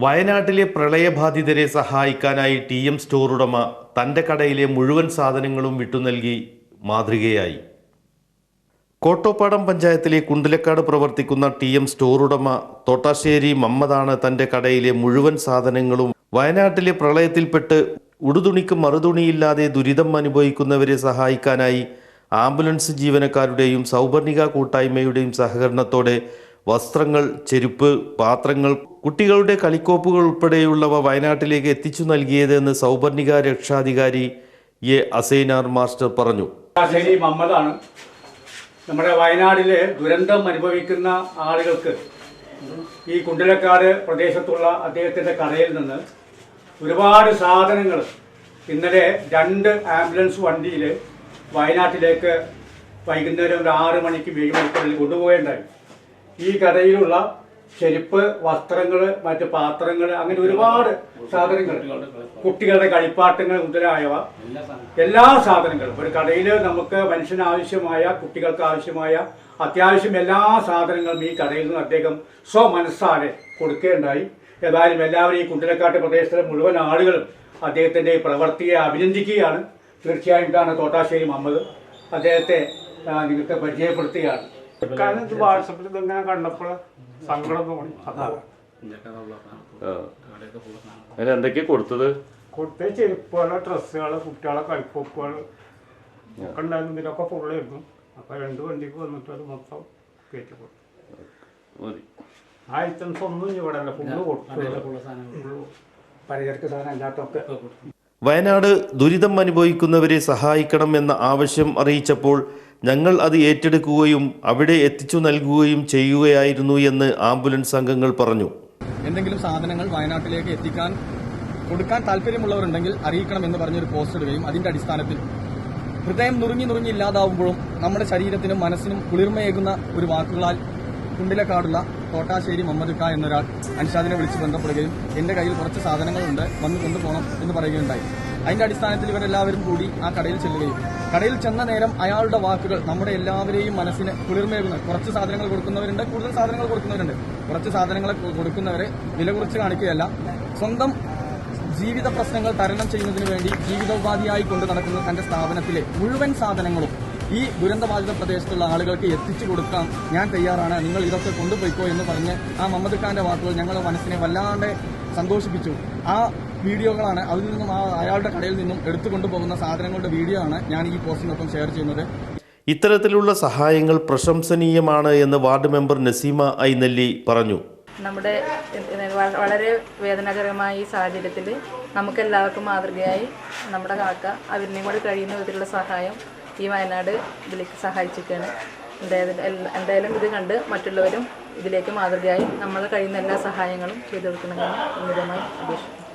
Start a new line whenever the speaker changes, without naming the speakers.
വയനാട്ടിലെ പ്രളയബാധിതരെ സഹായിക്കാനായി T M store ഉടമ തന്റെ കടയിലെ മുഴുവൻ സാധനങ്ങളും വിട്ടുനൽകി മാതൃകയായി. കോട്ടോപ്പാടം പഞ്ചായത്തിലെ കുണ്ടിലക്കാട് പ്രവർത്തിക്കുന്ന ടി എം സ്റ്റോർ ഉടമ തോട്ടാശ്ശേരി മമ്മദാണ് തന്റെ കടയിലെ മുഴുവൻ സാധനങ്ങളും വയനാട്ടിലെ പ്രളയത്തിൽപ്പെട്ട് ഉടുതുണിക്ക് മറുതുണിയില്ലാതെ ദുരിതം അനുഭവിക്കുന്നവരെ സഹായിക്കാനായി ആംബുലൻസ് ജീവനക്കാരുടെയും സൗപർണിക കൂട്ടായ്മയുടെയും സഹകരണത്തോടെ വസ്ത്രങ്ങൾ ചെരുപ്പ് പാത്രങ്ങൾ കുട്ടികളുടെ കളിക്കോപ്പുകൾ ഉൾപ്പെടെയുള്ളവ വയനാട്ടിലേക്ക് എത്തിച്ചു നൽകിയതെന്ന് സൗപർണിക രക്ഷാധികാരി എ അസൈനാർ മാസ്റ്റർ പറഞ്ഞു.
മമ്മദാണ്. നമ്മുടെ വയനാടിലെ ദുരന്തം അനുഭവിക്കുന്ന ആളുകൾക്ക് ഈ കുണ്ടിലക്കാട് പ്രദേശത്തുള്ള അദ്ദേഹത്തിന്റെ കടയിൽ നിന്ന് ഒരുപാട് സാധനങ്ങൾ ഇന്നലെ രണ്ട് ആംബുലൻസ് വണ്ടിയിൽ വയനാട്ടിലേക്ക് വൈകുന്നേരം ഒരു ആറ് മണിക്ക് ഏഴ് കൊണ്ടുപോകേണ്ടായി. ഈ കടയിലുള്ള ചെരുപ്പ് വസ്ത്രങ്ങൾ മറ്റ് പാത്രങ്ങൾ അങ്ങനെ ഒരുപാട് സാധനങ്ങൾ കുട്ടികളുടെ കളിപ്പാട്ടങ്ങൾ മുതലായവ. എല്ലാ സാധനങ്ങളും. ഒരു കടയിൽ നമുക്ക് മനുഷ്യന് ആവശ്യമായ കുട്ടികൾക്ക് ആവശ്യമായ അത്യാവശ്യം എല്ലാ സാധനങ്ങളും ഈ കടയിൽ നിന്ന് അദ്ദേഹം സ്വമനസ്സാലെ കൊടുക്കേണ്ടായി. ഏതായാലും എല്ലാവരും ഈ കുണ്ടിലക്കാട്ട് പ്രദേശത്തിലെ മുഴുവൻ ആളുകളും അദ്ദേഹത്തിന്റെ ഈ പ്രവൃത്തിയെ അഭിനന്ദിക്കുകയാണ്. തീർച്ചയായും ഇതാണ് തോട്ടാശ്ശേരി മുഹമ്മദ് അദ്ദേഹത്തെ നിങ്ങൾക്ക് പരിചയപ്പെടുത്തുകയാണ്.
കാരണം ഇത് വാട്സപ്പിൽ ഇങ്ങനെ കണ്ടപ്പോൾ സങ്കടം തോന്നി. അതാ
അതിന് എന്തൊക്കെയാ കൊടുത്തത്?
കൊടുത്ത ചെരുപ്പുകൾ ഡ്രസ്സുകൾ കുട്ടികളെ കളിപ്പൊക്കുകൾ ഒക്കെ ഉണ്ടായിരുന്നു. ഇതിലൊക്കെ ഫുള്ളായിരുന്നു അപ്പൊ രണ്ട് വണ്ടിക്ക് വന്നിട്ട് അത് മൊത്തം കയറ്റി കൊടുത്തു.
മതി.
ആ ഐറ്റംസ് ഒന്നും ഇവിടെ അല്ല. ഫുള്ള് കൊടുത്തു.
പലചരക്ക് സാധനം അല്ലാത്തൊക്കെ
വയനാട് ദുരിതം അനുഭവിക്കുന്നവരെ സഹായിക്കണം എന്ന ആവശ്യം അറിയിച്ചപ്പോൾ ഞങ്ങൾ അത് ഏറ്റെടുക്കുകയും അവിടെ എത്തിച്ചു നൽകുകയും ചെയ്യുകയായിരുന്നു എന്ന് ആംബുലൻസ് അംഗങ്ങൾ പറഞ്ഞു.
എന്തെങ്കിലും സാധനങ്ങൾ വയനാട്ടിലേക്ക് എത്തിക്കാൻ കൊടുക്കാൻ താല്പര്യമുള്ളവരുണ്ടെങ്കിൽ അറിയിക്കണം എന്ന് പറഞ്ഞൊരു പോസ്റ്റ് ഇടുകയും അതിന്റെ അടിസ്ഥാനത്തിൽ. ഹൃദയം നുറുങ്ങി നുറുങ്ങി ഇല്ലാതാവുമ്പോഴും നമ്മുടെ ശരീരത്തിനും മനസ്സിനും കുളിർമയേകുന്ന ഒരു വാക്കുകളാൽ കുണ്ടിലക്കാടുള്ള കോട്ടാശ്ശേരി മുഹമ്മദ് ഖാ എന്നൊരാൾ അൻഷാദിനെ വിളിച്ച് ബന്ധപ്പെടുകയും എന്റെ കയ്യിൽ കുറച്ച് സാധനങ്ങളുണ്ട് വന്ന് കൊണ്ടുപോകണം എന്ന് പറയുകയുണ്ടായി. അതിന്റെ അടിസ്ഥാനത്തിൽ ഇവരെല്ലാവരും കൂടി ആ കടയിൽ ചെല്ലുകയും കടയിൽ ചെന്ന നേരം അയാളുടെ വാക്കുകൾ നമ്മുടെ എല്ലാവരെയും മനസ്സിന് കുളിർമേകുന്ന കുറച്ച് സാധനങ്ങൾ കൊടുക്കുന്നവരുണ്ട് കൂടുതൽ സാധനങ്ങൾ കൊടുക്കുന്നവരുണ്ട്. കുറച്ച് സാധനങ്ങൾ കൊടുക്കുന്നവരെ വില കുറച്ച് കാണിക്കുകയല്ല. സ്വന്തം ജീവിത പ്രശ്നങ്ങൾ തരണം ചെയ്യുന്നതിന് വേണ്ടി ജീവിതോപാധിയായി കൊണ്ട് നടക്കുന്ന തന്റെ സ്ഥാപനത്തിലെ മുഴുവൻ സാധനങ്ങളും ഈ ദുരന്തബാധിത പ്രദേശത്തുള്ള ആളുകൾക്ക് എത്തിച്ചു കൊടുക്കാൻ ഞാൻ തയ്യാറാണ്. നിങ്ങൾ ഇതൊക്കെ കൊണ്ടുപോയിക്കോ എന്ന് പറഞ്ഞ് ആ മമ്മദ് ഖാന്റെ വാക്കുകൾ ഞങ്ങളുടെ മനസ്സിനെ വല്ലാണ്ട് സന്തോഷിപ്പിച്ചു. ആ വീഡിയോകളാണ്. അതിൽ നിന്നും ആ അയാളുടെ കടയിൽ നിന്നും എടുത്തുകൊണ്ടു പോകുന്ന സാധനങ്ങളുടെ വീഡിയോ ആണ് ഞാൻ ഈ പോസ്റ്റിനൊപ്പം ഷെയർ ചെയ്യുന്നത്.
ഇത്തരത്തിലുള്ള സഹായങ്ങൾ പ്രശംസനീയമാണ് എന്ന് വാർഡ് മെമ്പർ നസീമ ഐനെല്ലി പറഞ്ഞു.
നമ്മുടെ വളരെ വേദനാകരമായ ഈ സാഹചര്യത്തിൽ നമുക്കെല്ലാവർക്കും മാതൃകയായി നമ്മുടെ കാക്ക അവരിനെയും കൂടെ കഴിയുന്ന വിധത്തിലുള്ള സഹായം ഈ വയനാട് ഇതിലേക്ക് സഹായിച്ചിരിക്കുകയാണ്. എന്തായാലും എന്തായാലും ഇത് കണ്ട് മറ്റുള്ളവരും ഇതിലേക്ക് മാതൃകയായി നമ്മൾ കഴിയുന്ന എല്ലാ സഹായങ്ങളും ചെയ്തു കൊടുക്കണമെന്ന് വിനീതമായി അപേക്ഷിക്കുന്നു.